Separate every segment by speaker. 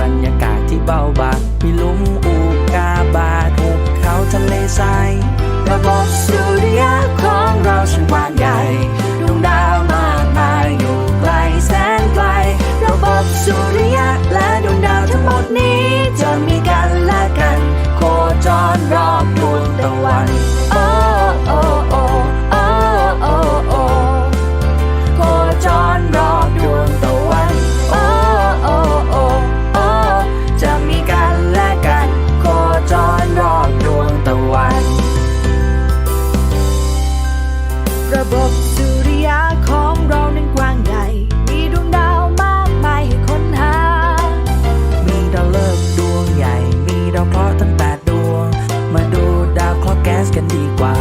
Speaker 1: บรรยากาศที่เบาบางมีลุมอุกาบาตหุบเขาทะเลทรายระบบสุริยะของเราฉันว่า ดีกว่า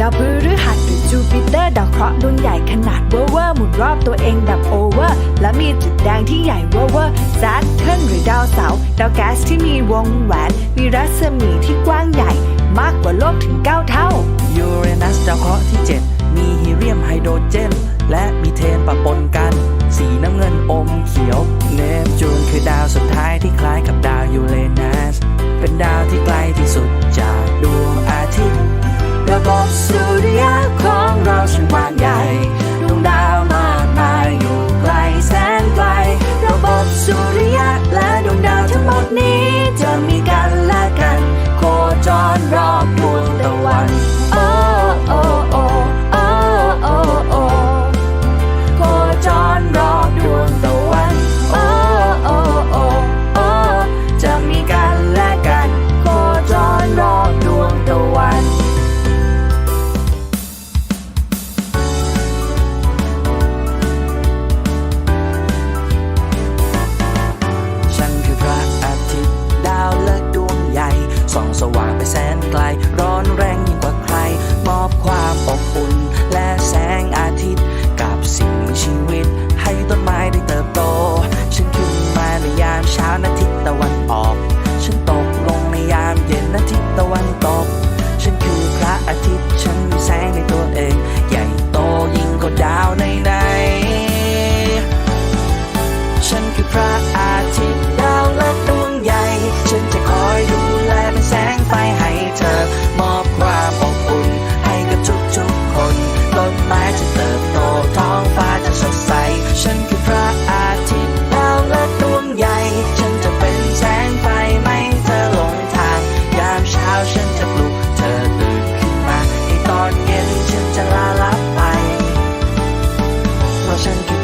Speaker 2: ดาวพฤหัสหรือจูปิเตอร์ดาวเคราะห์ดวงใหญ่ขนาดเวอร์เวอร์หมุนรอบตัวเองแบบโอเวอร์ และมีจุดแดงที่ใหญ่เวอร์เวอร์แซทเทิร์นหรือดาวเสาร์ดาวแก๊สที่มีวงแหวน มีรัศมีที่กว้างใหญ่ มากกว่าโลกถึง 9 เท่า
Speaker 1: ยูเรนัสดาวเคราะห์ที่ 7 มีฮีเรียมไฮโดรเจน บนสุริยะของเราช่างกว้างใหญ่ดวงดาวมากมายอยู่ไกลแสนไกล ระบบสุริยะและดวงดาวทั้งหมดนี้ จะมีกันแลกัน โคจรรอบ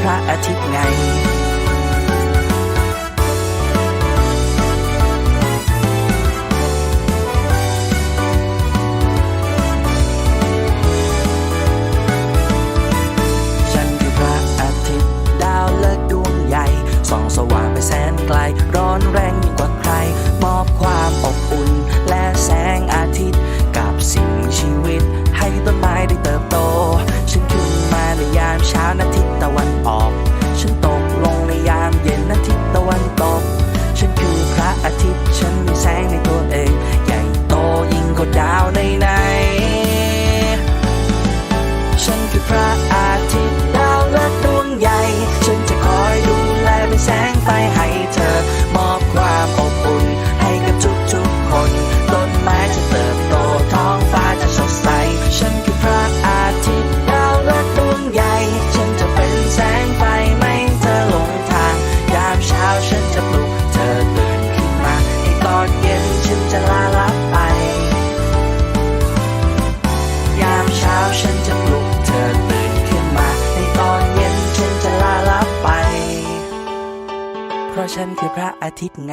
Speaker 1: พระอาทิตย์ไงร้อนแรงยิ่งกว่าใคร มอบความอบอุ่น และแสงอาทิตย์ กับสิ่งมีชีวิต ให้ต้นไม้ได้เติบโต ฉันขึ้นมาในยามเช้านาที เพราะฉันคือพระอาทิตย์ไง